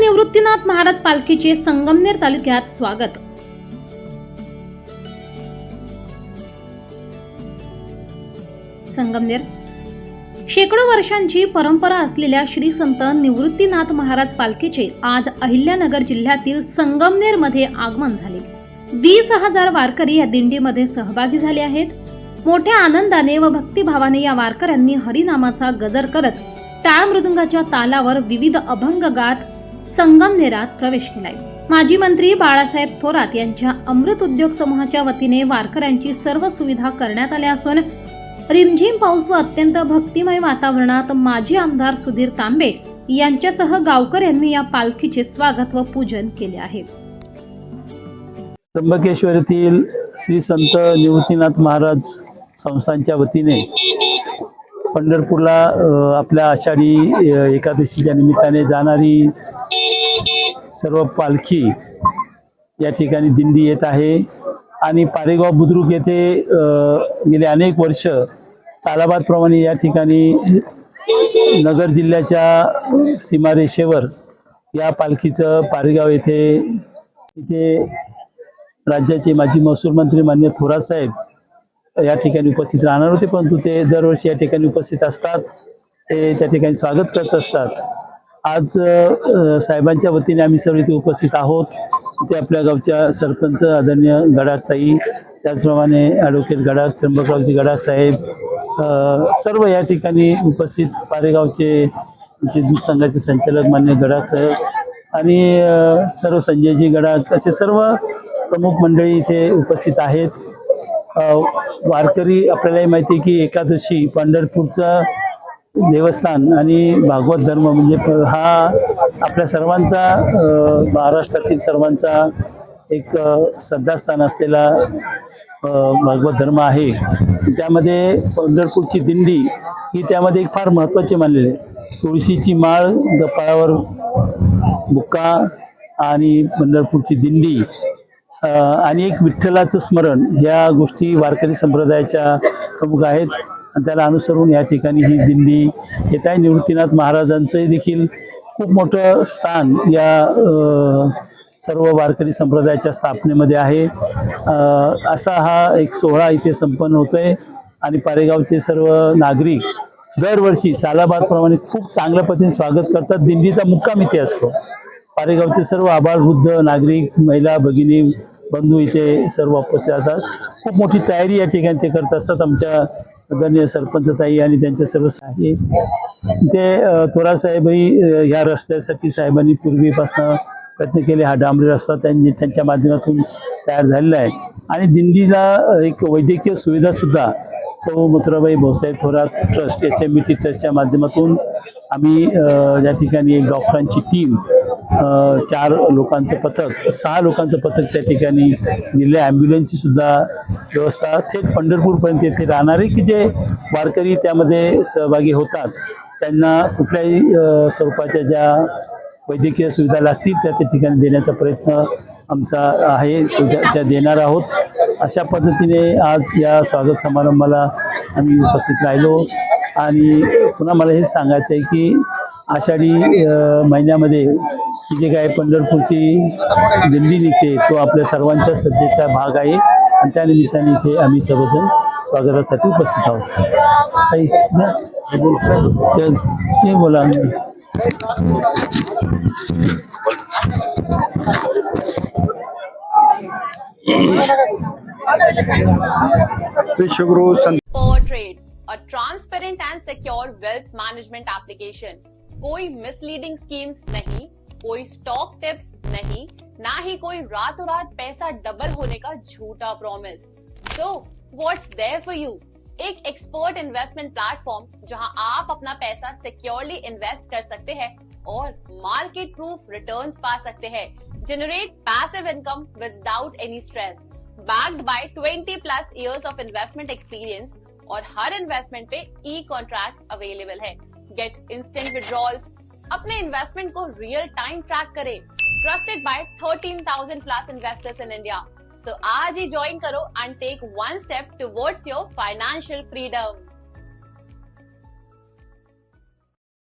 निवृत्तीनाथ महाराज पालखीचे संगमनेर तालुक्यात स्वागत. संगमनेर. शेकडो वर्षांची परंपरा असलेल्या श्री संत निवृत्तीनाथ महाराज पालखीचे आज अहिल्यानगर जिल्ह्यातील संगमनेरमध्ये आगमन झाले. वीस हजार वारकरी या दिंडीमध्ये सहभागी झाले आहेत. मोठ्या आनंदाने व भक्तिभावाने या वारकऱ्यांनी हरिनामाचा गजर करत टाळ मृदुंगाच्या तालावर विविध अभंग गात संगमनेरात प्रवेश केलाय. माजी मंत्री बाळासाहेब थोरात यांच्या अमृत उद्योग समूहाच्या वतीने वारकऱ्यांची सर्व सुविधा करण्यात आल्या असून रिमझिम पाऊस व अत्यंत भक्तिमय वातावरणात माजी आमदार सुधीर तांबे यांच्यासह गावकऱ्यांनी या पालखीचे स्वागत व पूजन केले आहे. त्र्यंबकेश्वर येथील श्री संत निवृत्तीनाथ महाराज संस्थांच्या वतीने पंढरपूरला आपल्या आषाढी एकादशीच्या निमित्ताने जाणारी सर्व पालखी या ठिकाणी दिंडी येत आहे. आणि पारेगाव बुद्रुक येथे गेले अनेक वर्ष चालाबादप्रमाणे या ठिकाणी नगर जिल्ह्याच्या सीमारेषेवर या पालखीचं पारेगाव येथे इथे राज्याचे माजी महसूल मंत्री मान्य थोरात साहेब या ठिकाणी उपस्थित राहणार होते. परंतु ते दरवर्षी या ठिकाणी उपस्थित असतात. ते त्या ठिकाणी स्वागत करत असतात. आज साहेबांच्या वतीने आम्ही सर्व इथे उपस्थित आहोत. ते आपल्या गावच्या सरपंच आदरणीय गडाखताई त्याचप्रमाणे ॲडव्होकेट गडाख त्र्यंबकरावजी गडाख साहेब सर्व या ठिकाणी उपस्थित पारेगावचे जे दूध संघाचे संचालक मान्य गडाख साहेब आणि सर्व संजयजी गडाख असे सर्व प्रमुख मंडळी इथे उपस्थित आहेत. वारकरी आपल्यालाही माहिती आहे की एकादशी पंढरपूरचा देवस्थान आणि भागवत धर्म म्हणजे प- हा आपल्या सर्वांचा महाराष्ट्रातील सर्वांचा एक श्रद्धास्थान असलेला भागवत धर्म आहे. त्यामध्ये पंढरपूरची दिंडी ही त्यामध्ये एक फार महत्त्वाची मानलेली आहे. तुळशीची माळ गपाळावर बुक्का आणि पंढरपूरची दिंडी आणि एक विठ्ठलाचं स्मरण. ह्या गोष्टी वारकरी संप्रदायाच्या प्रमुख आहेत. आणि त्याला अनुसरून या ठिकाणी ही दिंडी येत आहे निवृत्तीनाथ महाराजांचंही देखील खूप मोठं स्थान या सर्व वारकरी संप्रदायाच्या स्थापनेमध्ये आहे. असा हा एक सोहळा इथे संपन्न होतोय आणि पारेगावचे सर्व नागरिक दरवर्षी सालाबादप्रमाणे खूप चांगल्या पद्धतीने स्वागत करतात. दिंडीचा मुक्काम इथे असतो. पारेगावचे सर्व आभारवृद्ध नागरिक महिला भगिनी बंधू इथे सर्व उपस्थित राहतात. खूप मोठी तयारी या ठिकाणी ते करत असतात. आमच्या आदरणीय सरपंचताई आणि त्यांचे सर्व साहेब इथे थोरा साहेबही ह्या रस्त्यासाठी साहेबांनी पूर्वीपासून प्रयत्न केले. हा डांबरी रस्ता त्यांनी त्यांच्या माध्यमातून तयार झालेला आहे. आणि दिंडीला एक वैद्यकीय सुविधासुद्धा सौ Mathurabai Bhausaheb Thorat trust S M B T ट्रस्टच्या माध्यमातून आम्ही या ठिकाणी एक डॉक्टरांची टीम चार लोकांचं पथक सहा लोकांचं पथक त्या ठिकाणी दिले ॲम्ब्युलन्सची सुद्धा व्यवस्था थेट पंढरपूरपर्यंत येथे राहणारे की जे वारकरी त्यामध्ये सहभागी होतात त्यांना कुठल्याही स्वरूपाच्या ज्या वैद्यकीय सुविधा लागतील त्या त्या ठिकाणी देण्याचा प्रयत्न आमचा आहे तो त्या त्या देणार आहोत. अशा पद्धतीने आज या स्वागत समारंभाला आम्ही उपस्थित राहिलो. आणि पुन्हा मला हे सांगायचं आहे की आषाढी महिन्यामध्ये ही जे काय पंढरपूरची दिंडी निघते तो आपल्या सर्वांच्या श्रद्धेचा भाग आहे आणि त्या निमित्ताने इथे आम्ही सर्वजण स्वागतासाठी उपस्थित आहोत काही? ते- बोला विश्वगुरु संत Trade, a transparent and secure wealth management application. कोई मिसलीडिंग स्कीम्स नहीं कोई स्टॉक टिप्स नहीं, ना ही कोई रातों रात पैसा डबल होने का झूठा promise so what's there for you एक एक्सपर्ट इन्वेस्टमेंट प्लेटफॉर्म जहाँ आप अपना पैसा सिक्योरली इन्वेस्ट कर सकते हैं और मार्केट प्रूफ रिटर्न्स पा सकते हैं. Generate passive income without any stress backed by 20 plus years of investment experience और हर इन्वेस्टमेंट पे ई कॉन्ट्रैक्ट्स अवेलेबल है. गेट इंस्टेंट विड्रॉल्स अपने इन्वेस्टमेंट को रियल टाइम ट्रैक करें। Trusted by 13,000 plus investors in India तो आज ही ज्वाइन करो and take one step towards your financial freedom